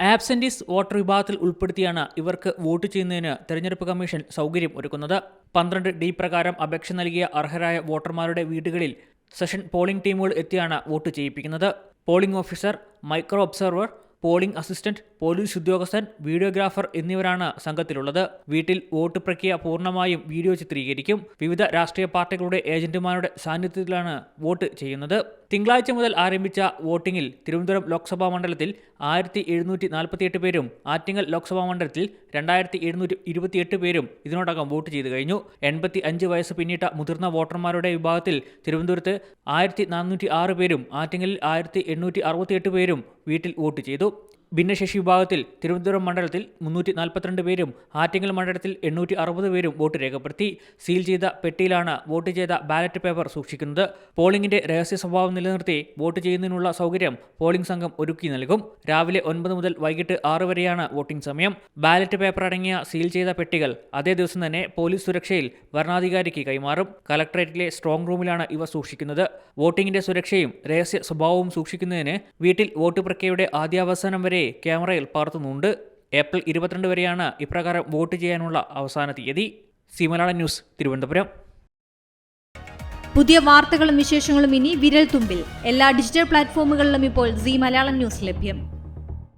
Absentees voter വിഭാഗത്തിൽ ഉൾപ്പെടുത്തിയാണ് ഇവർക്ക് വോട്ട് ചെയ്യുന്നതിന് തെരഞ്ഞെടുപ്പ് കമ്മീഷൻ സൗകര്യം ഒരുക്കുന്നത്. പന്ത്രണ്ട് ഡി പ്രകാരം അപേക്ഷ നൽകിയ അർഹരായ വോട്ടർമാരുടെ വീടുകളിൽ സെഷൻ പോളിംഗ് ടീമുകൾ എത്തിയാണ് vote ചെയ്യിപ്പിക്കുന്നത്. Polling officer micro observer polling assistant police ഉദ്യോഗസ്ഥൻ വീഡിയോഗ്രാഫർ എന്നിവരാണ് സംഘത്തിലുള്ളത്. വീട്ടിൽ വോട്ട് പ്രക്രിയ പൂർണമായും വീഡിയോ ചിത്രീകരിക്കും. വിവിധ രാഷ്ട്രീയ പാർട്ടികളുടെ ഏജന്റുമാരുടെ സാന്നിധ്യത്തിലാണ് വോട്ട് ചെയ്യുന്നത്. തിങ്കളാഴ്ച മുതൽ ആരംഭിച്ച വോട്ടിംഗിൽ തിരുവനന്തപുരം ലോക്സഭാ മണ്ഡലത്തിൽ ആയിരത്തി എഴുന്നൂറ്റി നാൽപ്പത്തിയെട്ട് പേരും ആറ്റിങ്ങൽ ലോക്സഭാ മണ്ഡലത്തിൽ രണ്ടായിരത്തി എഴുന്നൂറ്റി ഇരുപത്തിയെട്ട് പേരും ഇതിനോടകം വോട്ട് ചെയ്തു കഴിഞ്ഞു. എൺപത്തി അഞ്ച് വയസ്സ് പിന്നിട്ട മുതിർന്ന വോട്ടർമാരുടെ വിഭാഗത്തിൽ തിരുവനന്തപുരത്ത് ആയിരത്തി നാനൂറ്റി ആറ് പേരും ആറ്റിങ്ങലിൽ ആയിരത്തി എണ്ണൂറ്റി അറുപത്തിയെട്ട് പേരും വീട്ടിൽ വോട്ട് ചെയ്തു. ഭിന്നശേഷി വിഭാഗത്തിൽ തിരുവനന്തപുരം മണ്ഡലത്തിൽ മുന്നൂറ്റി നാൽപ്പത്തിരണ്ട് പേരും ആറ്റിങ്ങൽ മണ്ഡലത്തിൽ എണ്ണൂറ്റി അറുപത് പേരും വോട്ട് രേഖപ്പെടുത്തി. സീൽ ചെയ്ത പെട്ടിയിലാണ് വോട്ട് ചെയ്ത ബാലറ്റ് പേപ്പർ സൂക്ഷിക്കുന്നത്. പോളിംഗിന്റെ രഹസ്യ സ്വഭാവം നിലനിർത്തി വോട്ട് ചെയ്യുന്നതിനുള്ള സൗകര്യം പോളിംഗ് സംഘം ഒരുക്കി നൽകും. രാവിലെ ഒൻപത് മുതൽ വൈകിട്ട് ആറ് വരെയാണ് വോട്ടിംഗ് സമയം. ബാലറ്റ് പേപ്പർ അടങ്ങിയ സീൽ ചെയ്ത പെട്ടികൾ അതേ ദിവസം തന്നെ പോലീസ് സുരക്ഷയിൽ വരണാധികാരിക്ക് കൈമാറും. കലക്ടറേറ്റിലെ സ്ട്രോങ് റൂമിലാണ് ഇവ സൂക്ഷിക്കുന്നത്. വോട്ടിംഗിന്റെ സുരക്ഷയും രഹസ്യ സ്വഭാവവും സൂക്ഷിക്കുന്നതിന് വീട്ടിൽ വോട്ട് പ്രക്രിയയുടെ ആദ്യാവസാനം വരെ ക്യാമറയിൽ പകർത്തുന്നുണ്ട് ഏപ്രിൽ ഇരുപത്തിരണ്ട് വരെയാണ് ഇപ്രകാരം വോട്ട് ചെയ്യാനുള്ള അവസാന തീയതി. C Malayalam news Thiruvananthapuram. പുതിയ വാർത്തകളും വിശേഷങ്ങളും ഇനി വിരൽ തുമ്പിൽ എല്ലാ ഡിജിറ്റൽ പ്ലാറ്റ്ഫോമുകളിലും ഇപ്പോൾ സി മലയാളം ന്യൂസ് ലഭ്യം.